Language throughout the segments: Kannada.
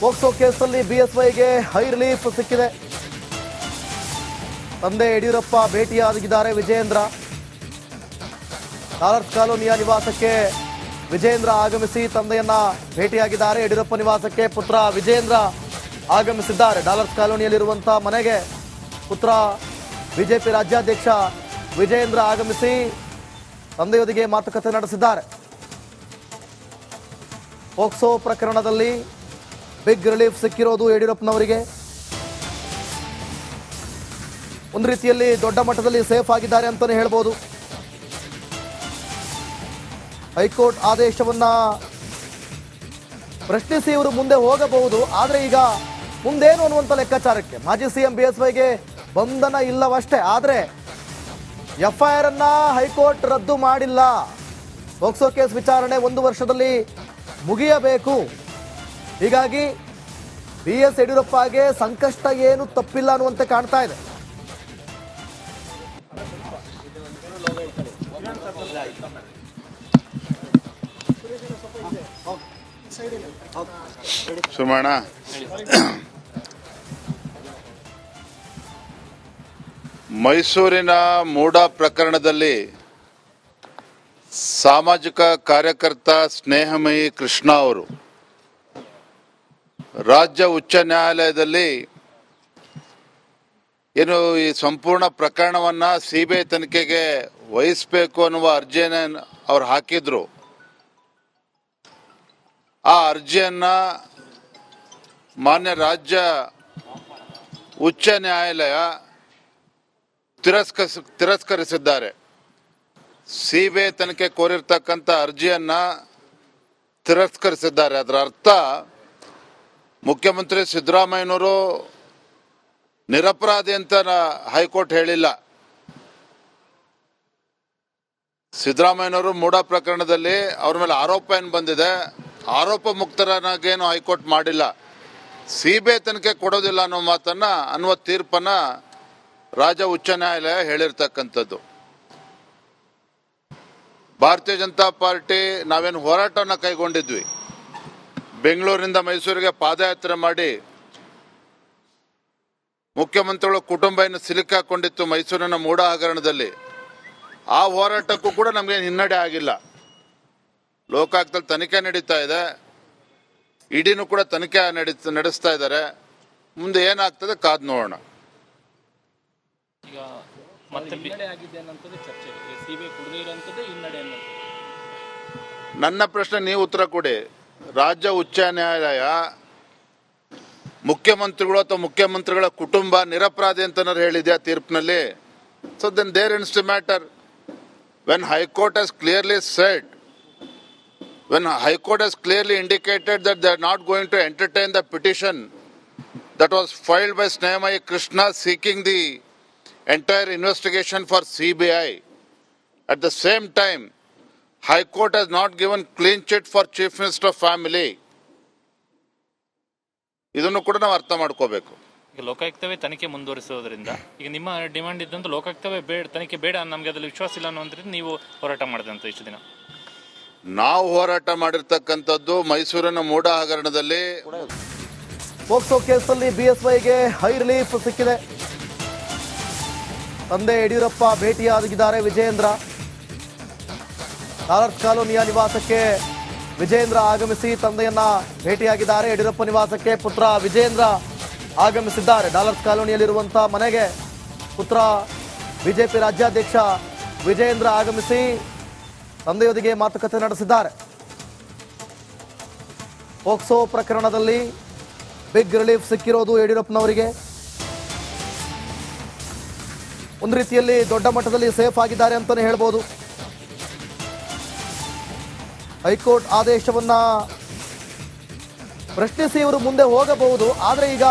ಪೋಕ್ಸೋ ಕೇಸಲ್ಲಿ ಬಿಎಸ್ವೈಗೆ ಹೈ ರಿಲೀಫ್ ಸಿಕ್ಕಿದೆ. ತಂದೆ ಯಡಿಯೂರಪ್ಪ ಭೇಟಿಯಾಗಿದ್ದಾರೆ ವಿಜಯೇಂದ್ರ. ಡಾಲರ್ಸ್ ಕಾಲೋನಿಯ ನಿವಾಸಕ್ಕೆ ವಿಜಯೇಂದ್ರ ಆಗಮಿಸಿ ತಂದೆಯನ್ನ ಭೇಟಿಯಾಗಿದ್ದಾರೆ. ಯಡಿಯೂರಪ್ಪ ನಿವಾಸಕ್ಕೆ ಪುತ್ರ ವಿಜಯೇಂದ್ರ ಆಗಮಿಸಿದ್ದಾರೆ. ಡಾಲರ್ಸ್ ಕಾಲೋನಿಯಲ್ಲಿರುವಂತಹ ಮನೆಗೆ ಪುತ್ರ ಬಿಜೆಪಿ ರಾಜ್ಯಾಧ್ಯಕ್ಷ ವಿಜಯೇಂದ್ರ ಆಗಮಿಸಿ ತಂದೆಯೊಂದಿಗೆ ಮಾತುಕತೆ ನಡೆಸಿದ್ದಾರೆ. ಪೋಕ್ಸೋ ಪ್ರಕರಣದಲ್ಲಿ ಬಿಗ್ ರಿಲೀಫ್ ಸಿಕ್ಕಿರೋದು ಯಡಿಯೂರಪ್ಪನವರಿಗೆ. ಒಂದು ರೀತಿಯಲ್ಲಿ ದೊಡ್ಡ ಮಟ್ಟದಲ್ಲಿ ಸೇಫ್ ಆಗಿದ್ದಾರೆ ಅಂತಲೇ ಹೇಳ್ಬೋದು. ಹೈಕೋರ್ಟ್ ಆದೇಶವನ್ನ ಪ್ರಶ್ನಿಸಿ ಇವರು ಮುಂದೆ ಹೋಗಬಹುದು, ಆದರೆ ಈಗ ಮುಂದೇನು ಅನ್ನುವಂಥ ಲೆಕ್ಕಾಚಾರಕ್ಕೆ. ಮಾಜಿ ಸಿಎಂ ಬಿ ಎಸ್ ವೈಗೆ ಬಂಧನ ಇಲ್ಲವಷ್ಟೇ, ಆದರೆ ಎಫ್ಐಆರ್ ಅನ್ನ ಹೈಕೋರ್ಟ್ ರದ್ದು ಮಾಡಿಲ್ಲ. ಪೋಕ್ಸೋ ಕೇಸ್ ವಿಚಾರಣೆ ಒಂದು ವರ್ಷದಲ್ಲಿ ಮುಗಿಯಬೇಕು. ಹೀಗಾಗಿ ಬಿ ಎಸ್ ಯಡಿಯೂರಪ್ಪಗೆ ಸಂಕಷ್ಟ ಏನು ತಪ್ಪಿಲ್ಲ ಅನ್ನುವಂತೆ ಕಾಣ್ತಾ ಇದೆ. ಸುಮಣ ಮೈಸೂರಿನ ಮೂಡ ಪ್ರಕರಣದಲ್ಲಿ ಸಾಮಾಜಿಕ ಕಾರ್ಯಕರ್ತ ಸ್ನೇಹಮಯಿ ಕೃಷ್ಣ ಅವರು ರಾಜ್ಯ ಉಚ್ಚ ನ್ಯಾಯಾಲಯದಲ್ಲಿ ಏನು ಈ ಸಂಪೂರ್ಣ ಪ್ರಕರಣವನ್ನ ಸಿಬಿಐ ತನಿಖೆಗೆ ವಹಿಸಬೇಕು ಅನ್ನುವ ಅರ್ಜಿಯನ್ನು ಅವ್ರು ಹಾಕಿದ್ರು. ಆ ಅರ್ಜಿಯನ್ನ ಮಾನ್ಯ ರಾಜ್ಯ ಉಚ್ಚ ನ್ಯಾಯಾಲಯ ತಿರಸ್ಕ ತಿರಸ್ಕರಿಸಿದ್ದಾರೆ. ಸಿಬಿಐ ತನಿಖೆ ಕೋರಿರ್ತಕ್ಕಂಥ ಅರ್ಜಿಯನ್ನ ತಿರಸ್ಕರಿಸಿದ್ದಾರೆ. ಅದರ ಅರ್ಥ ಮುಖ್ಯಮಂತ್ರಿ ಸಿದ್ದರಾಮಯ್ಯನವರು ನಿರಪರಾಧಿ ಅಂತ ಹೈಕೋರ್ಟ್ ಹೇಳಿಲ್ಲ. ಸಿದ್ದರಾಮಯ್ಯನವರು ಮೂಡ ಪ್ರಕರಣದಲ್ಲಿ ಅವ್ರ ಮೇಲೆ ಆರೋಪ ಏನು ಬಂದಿದೆ? ಆರೋಪ ಮುಕ್ತರನಾಗೇನು ಹೈಕೋರ್ಟ್ ಮಾಡಿಲ್ಲ. ಸಿಬಿಐ ತನಿಖೆ ಕೊಡೋದಿಲ್ಲ ಅನ್ನೋ ಮಾತನ್ನ, ಅನ್ನುವ ತೀರ್ಪನ್ನ ರಾಜ್ಯ ಉಚ್ಚ ನ್ಯಾಯಾಲಯ ಹೇಳಿರ್ತಕ್ಕಂಥದ್ದು. ಭಾರತೀಯ ಜನತಾ ಪಾರ್ಟಿ ನಾವೇನು ಹೋರಾಟವನ್ನು ಕೈಗೊಂಡಿದ್ವಿ. ಬೆಂಗಳೂರಿನಿಂದ ಮೈಸೂರಿಗೆ ಪಾದಯಾತ್ರೆ ಮಾಡಿ ಮುಖ್ಯಮಂತ್ರಿಗಳ ಕುಟುಂಬ ಏನು ಸಿಲುಕಾಕೊಂಡಿತ್ತು ಮೈಸೂರಿನ ಮೂಡ ಹಗರಣದಲ್ಲಿ ಆ ಹೋರಾಟಕ್ಕೂ ಕೂಡ ನಮಗೆ ಹಿನ್ನಡೆ ಆಗಿಲ್ಲ. ಲೋಕಾಯುಕ್ತದಲ್ಲಿ ತನಿಖೆ ನಡೀತಾ ಇದೆ. ಇಡಿನೂ ಕೂಡ ತನಿಖೆ ನಡೀತ ನಡೆಸ್ತಾ ಇದ್ದಾರೆ. ಮುಂದೆ ಏನಾಗ್ತದೆ ಕಾದ್ ನೋಡೋಣ. ನನ್ನ ಪ್ರಶ್ನೆ ನೀವು ಉತ್ತರ ಕೊಡಿ. ರಾಜ್ಯ ಉಚ್ಚ ನ್ಯಾಯಾಲಯ ಮುಖ್ಯಮಂತ್ರಿಗಳು ಅಥವಾ ಮುಖ್ಯಮಂತ್ರಿಗಳ ಕುಟುಂಬ ನಿರಪರಾಧಿ ಅಂತನಾರು ಹೇಳಿದೆ ಆ ತೀರ್ಪಿನಲ್ಲಿ? So then there in matter when High Court has clearly said when High Court has clearly indicated that they are not going to entertain the petition that was filed by Snehamayi Krishna seeking the entire investigation for C B I at the same time High Court has not given clean chit for Chief Minister family. ಇದನ್ನು ಕೂಡ ನಾವು ಅರ್ಥ ಮಾಡ್ಕೋಬೇಕು. ಈಗ ಲೋಕಾಯುಕ್ತವೇ ತನಿಖೆ ಮುಂದುವರಿಸೋದ್ರಿಂದ ಈಗ ನಿಮ್ಮ ಡಿಮಾಂಡ್ ಇದ್ದಂತ ಲೋಕಾಯುಕ್ತವೇ ಬೇಡ ತನಿಖೆ ಬೇಡ ನಮಗೆ ಅದ್ರಲ್ಲಿ ವಿಶ್ವಾಸ ಇಲ್ಲ ಅನ್ನೋದ್ರಿಂದ ನೀವು ಹೋರಾಟ ಮಾಡಿದೆ ಅಂತ ಇಷ್ಟು ದಿನ. ನಾವು ಹೋರಾಟ ಮಾಡಿರ್ತಕ್ಕಂಥದ್ದು ಮೈಸೂರಿನ ಮೂಡ ಹಗರಣದಲ್ಲಿ. ಪೋಕ್ಸೋ ಕೇಸಲ್ಲಿ ಬಿಎಸ್ವೈಗೆ ಹೈ ರಿಲೀಫ್ ಸಿಕ್ಕಿದೆ. ತಂದೆ ಯಡಿಯೂರಪ್ಪ ಭೇಟಿಯಾಗಿದ್ದಾರೆ ವಿಜಯೇಂದ್ರ. ಡಾಲರ್ಸ್ ಕಾಲೋನಿಯ ನಿವಾಸಕ್ಕೆ ವಿಜಯೇಂದ್ರ ಆಗಮಿಸಿ ತಂದೆಯನ್ನ ಭೇಟಿಯಾಗಿದ್ದಾರೆ. ಯಡಿಯೂರಪ್ಪ ನಿವಾಸಕ್ಕೆ ಪುತ್ರ ವಿಜೇಂದ್ರ ಆಗಮಿಸಿದ್ದಾರೆ. ಡಾಲರ್ಸ್ ಕಾಲೋನಿಯಲ್ಲಿರುವಂತಹ ಮನೆಗೆ ಪುತ್ರ ಬಿಜೆಪಿ ರಾಜ್ಯಾಧ್ಯಕ್ಷ ವಿಜಯೇಂದ್ರ ಆಗಮಿಸಿ ತಂದೆಯೊಂದಿಗೆ ಮಾತುಕತೆ ನಡೆಸಿದ್ದಾರೆ. ಪೋಕ್ಸೋ ಪ್ರಕರಣದಲ್ಲಿ ಬಿಗ್ ರಿಲೀಫ್ ಸಿಕ್ಕಿರೋದು ಯಡಿಯೂರಪ್ಪನವರಿಗೆ. ಒಂದು ರೀತಿಯಲ್ಲಿ ದೊಡ್ಡ ಮಟ್ಟದಲ್ಲಿ ಸೇಫ್ ಆಗಿದ್ದಾರೆ ಅಂತಲೇ ಹೇಳ್ಬೋದು. ಹೈಕೋರ್ಟ್ ಆದೇಶವನ್ನ ಪ್ರಶ್ನಿಸಿ ಇವರು ಮುಂದೆ ಹೋಗಬಹುದು, ಆದರೆ ಈಗ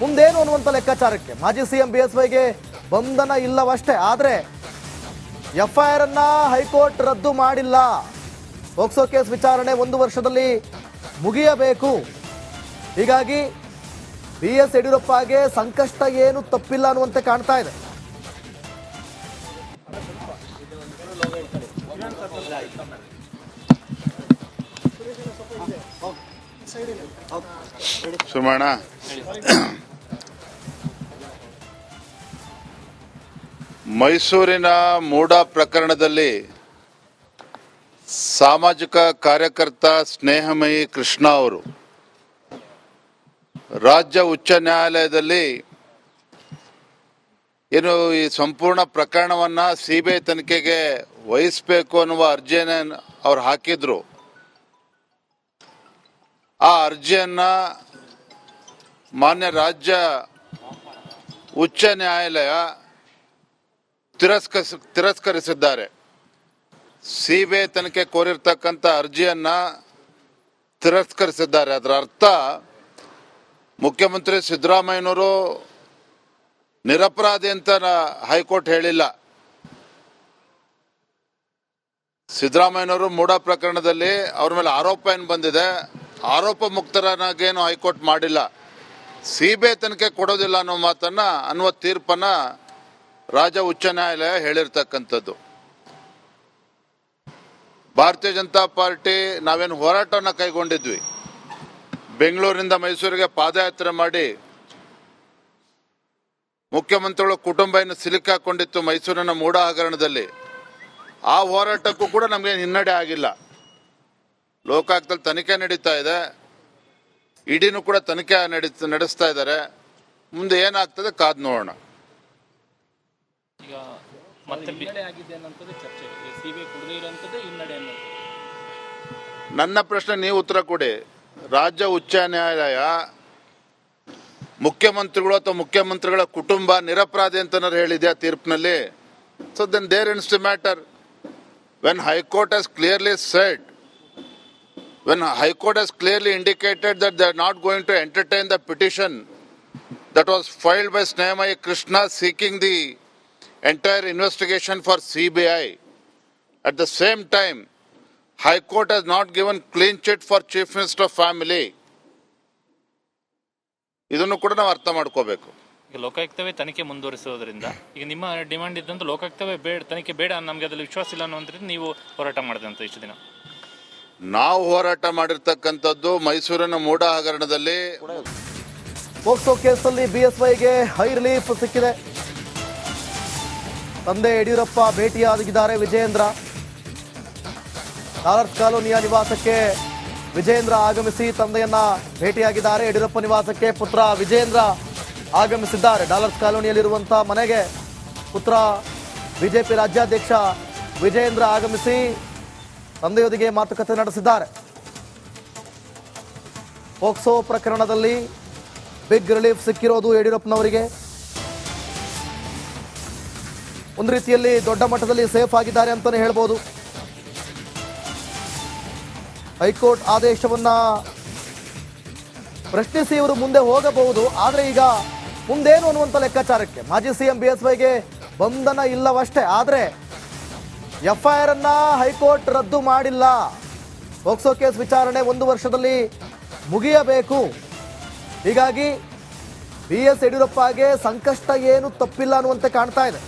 ಮುಂದೇನು ಅನ್ನುವಂಥ ಲೆಕ್ಕಾಚಾರಕ್ಕೆ? ಮಾಜಿ ಸಿಎಂ ಬಿ ಎಸ್ ವೈಗೆ ಬಂಧನ ಇಲ್ಲವಷ್ಟೇ, ಆದರೆ ಎಫ್ಐಆರ್ ಅನ್ನ ಹೈಕೋರ್ಟ್ ರದ್ದು ಮಾಡಿಲ್ಲ. ಪೋಕ್ಸೋ ಕೇಸ್ ವಿಚಾರಣೆ ಒಂದು ವರ್ಷದಲ್ಲಿ ಮುಗಿಯಬೇಕು. ಹೀಗಾಗಿ ಬಿ ಎಸ್ ಯಡಿಯೂರಪ್ಪಗೆ ಸಂಕಷ್ಟ ಏನು ತಪ್ಪಿಲ್ಲ ಅನ್ನುವಂತೆ ಕಾಣ್ತಾ ಇದೆ. ಸುಮಣ ಮೈಸೂರಿನ ಮೂಡ ಪ್ರಕರಣದಲ್ಲಿ ಸಾಮಾಜಿಕ ಕಾರ್ಯಕರ್ತ ಸ್ನೇಹಮಯಿ ಕೃಷ್ಣ ಅವರು ರಾಜ್ಯ ಉಚ್ಚ ನ್ಯಾಯಾಲಯದಲ್ಲಿ ಏನು ಈ ಸಂಪೂರ್ಣ ಪ್ರಕರಣವನ್ನ ಸಿಬಿಐ ತನಿಖೆಗೆ ವಹಿಸಬೇಕು ಅನ್ನುವ ಅರ್ಜಿಯನ್ನು ಅವ್ರು ಹಾಕಿದ್ರು. ಆ ಅರ್ಜಿಯನ್ನ ಮಾನ್ಯ ರಾಜ್ಯ ಉಚ್ಚ ನ್ಯಾಯಾಲಯ ತಿರಸ್ಕರಿಸ, ತಿರಸ್ಕರಿಸಿದ್ದಾರೆ. ಸಿಬಿಐ ತನಿಖೆ ಕೋರಿರ್ತಕ್ಕಂಥ ಅರ್ಜಿಯನ್ನ ತಿರಸ್ಕರಿಸಿದ್ದಾರೆ. ಅದರ ಅರ್ಥ, ಮುಖ್ಯಮಂತ್ರಿ ಸಿದ್ದರಾಮಯ್ಯನವರು ನಿರಪರಾಧಿ ಅಂತ ಹೈಕೋರ್ಟ್ ಹೇಳಿಲ್ಲ. ಸಿದ್ದರಾಮಯ್ಯನವರು ಮೂಡ ಪ್ರಕರಣದಲ್ಲಿ ಅವ್ರ ಮೇಲೆ ಆರೋಪ ಏನು ಬಂದಿದೆ ಆರೋಪ ಮುಕ್ತರನ್ನಾಗೇನು ಹೈಕೋರ್ಟ್ ಮಾಡಿಲ್ಲ. ಸಿಬಿಐ ತನಿಖೆ ಕೊಡೋದಿಲ್ಲ ಅನ್ನೋ ಮಾತನ್ನ ಅನ್ನುವ ತೀರ್ಪನ್ನ ರಾಜ್ಯ ಉಚ್ಚ ನ್ಯಾಯಾಲಯ ಹೇಳಿರ್ತಕ್ಕಂಥದ್ದು. ಭಾರತೀಯ ಜನತಾ ಪಾರ್ಟಿ ನಾವೇನು ಹೋರಾಟವನ್ನು ಕೈಗೊಂಡಿದ್ವಿ. ಬೆಂಗಳೂರಿನಿಂದ ಮೈಸೂರಿಗೆ ಪಾದಯಾತ್ರೆ ಮಾಡಿ ಮುಖ್ಯಮಂತ್ರಿಗಳ ಕುಟುಂಬ ಏನು ಸಿಲುಕಾಕೊಂಡಿತ್ತು ಮೈಸೂರಿನ ಮೂಡ ಹಗರಣದಲ್ಲಿ ಆ ಹೋರಾಟಕ್ಕೂ ಕೂಡ ನಮಗೆ ಹಿನ್ನಡೆ ಆಗಿಲ್ಲ. ಲೋಕಾಯುಕ್ತದಲ್ಲಿ ತನಿಖೆ ನಡೀತಾ ಇದೆ. ಇಡಿನೂ ಕೂಡ ತನಿಖೆ ನಡೀ ನಡೆಸ್ತಾ ಇದ್ದಾರೆ. ಮುಂದೆ ಏನಾಗ್ತದೆ ಕಾದ್ ನೋಡೋಣ. ನನ್ನ ಪ್ರಶ್ನೆ ನೀವು ಉತ್ತರ ಕೊಡಿ. ರಾಜ್ಯ ಉಚ್ಚ ನ್ಯಾಯಾಲಯ ಮುಖ್ಯಮಂತ್ರಿಗಳು ಅಥವಾ ಮುಖ್ಯಮಂತ್ರಿಗಳ ಕುಟುಂಬ ನಿರಪರಾಧಿ ಅಂತ ಹೇಳಿದೆ ಆ ತೀರ್ಪಿನಲ್ಲಿ so then there in the matter when High Court has clearly said when High Court has clearly indicated that they are not going to entertain the petition that was filed by Snehmai Krishna seeking the entire investigation for CBI. At the same time, High Court has not given clean chit for Chief Minister family. ಇದನ್ನು ಕೂಡ ನಾವು ಅರ್ಥ ಮಾಡ್ಕೋಬೇಕು ಈಗ ಲೋಕಾಯುಕ್ತವೇ ತನಿಖೆ ಮುಂದುವರಿಸೋದ್ರಿಂದ ಈಗ ನಿಮ್ಮ ಡಿಮಾಂಡ್ ಇದ್ದಂತ ಲೋಕಾಯುಕ್ತವೇ ಬೇಡ ತನಿಖೆ ಬೇಡ ನಮಗೆ ಅದ್ರಲ್ಲಿ ವಿಶ್ವಾಸ ಇಲ್ಲ ಅನ್ನೋದ್ರಿಂದ ನೀವು ಹೋರಾಟ ಮಾಡಿದಂತ ಇಷ್ಟು ದಿನ ನಾವು ಹೋರಾಟ ಮಾಡಿರ್ತಕ್ಕಂಥದ್ದು ಮೈಸೂರಿನ ಮೂಡ ಹಗರಣದಲ್ಲಿ ಪೋಕ್ಸೋ ಕೇಸಲ್ಲಿ ಬಿಎಸ್ವೈಗೆ ಹೈ ರಿಲೀಫ್ ಸಿಕ್ಕಿದೆ. ತಂದೆ ಯಡಿಯೂರಪ್ಪ ಭೇಟಿಯಾಗಿದ್ದಾರೆ ವಿಜಯೇಂದ್ರ. ಡಾಲರ್ಸ್ ಕಾಲೋನಿಯ ನಿವಾಸಕ್ಕೆ ವಿಜಯೇಂದ್ರ ಆಗಮಿಸಿ ತಂದೆಯನ್ನ ಭೇಟಿಯಾಗಿದ್ದಾರೆ. ಯಡಿಯೂರಪ್ಪ ನಿವಾಸಕ್ಕೆ ಪುತ್ರ ವಿಜಯೇಂದ್ರ ಆಗಮಿಸಿದ್ದಾರೆ. ಡಾಲರ್ಸ್ ಕಾಲೋನಿಯಲ್ಲಿರುವಂತಹ ಮನೆಗೆ ಪುತ್ರ ಬಿಜೆಪಿ ರಾಜ್ಯಾಧ್ಯಕ್ಷ ವಿಜಯೇಂದ್ರ ಆಗಮಿಸಿ ತಂದೆಯೊಂದಿಗೆ ಮಾತುಕತೆ ನಡೆಸಿದ್ದಾರೆ. ಪೋಕ್ಸೋ ಪ್ರಕರಣದಲ್ಲಿ ಬಿಗ್ ರಿಲೀಫ್ ಸಿಕ್ಕಿರೋದು ಯಡಿಯೂರಪ್ಪನವರಿಗೆ. ಒಂದು ರೀತಿಯಲ್ಲಿ ದೊಡ್ಡ ಮಟ್ಟದಲ್ಲಿ ಸೇಫ್ ಆಗಿದ್ದಾರೆ ಅಂತಲೇ ಹೇಳ್ಬೋದು. ಹೈಕೋರ್ಟ್ ಆದೇಶವನ್ನ ಪ್ರಶ್ನಿಸಿ ಇವರು ಮುಂದೆ ಹೋಗಬಹುದು, ಆದರೆ ಈಗ ಮುಂದೇನು ಅನ್ನುವಂಥ ಲೆಕ್ಕಾಚಾರಕ್ಕೆ ಮಾಜಿ ಸಿಎಂ ಬಿ ಎಸ್ ವೈಗೆ ಬಂಧನ ಇಲ್ಲವಷ್ಟೇ, ಆದರೆ ಎಫ್ಐಆರ್ ಅನ್ನ ಹೈಕೋರ್ಟ್ ರದ್ದು ಮಾಡಿಲ್ಲ. ಪೋಕ್ಸೋ ಕೇಸ್ ವಿಚಾರಣೆ ಒಂದು ವರ್ಷದಲ್ಲಿ ಮುಗಿಯಬೇಕು. ಹೀಗಾಗಿ ಬಿ ಎಸ್ ಯಡಿಯೂರಪ್ಪಗೆ ಸಂಕಷ್ಟ ಏನು ತಪ್ಪಿಲ್ಲ ಅನ್ನುವಂತೆ ಕಾಣ್ತಾ ಇದೆ.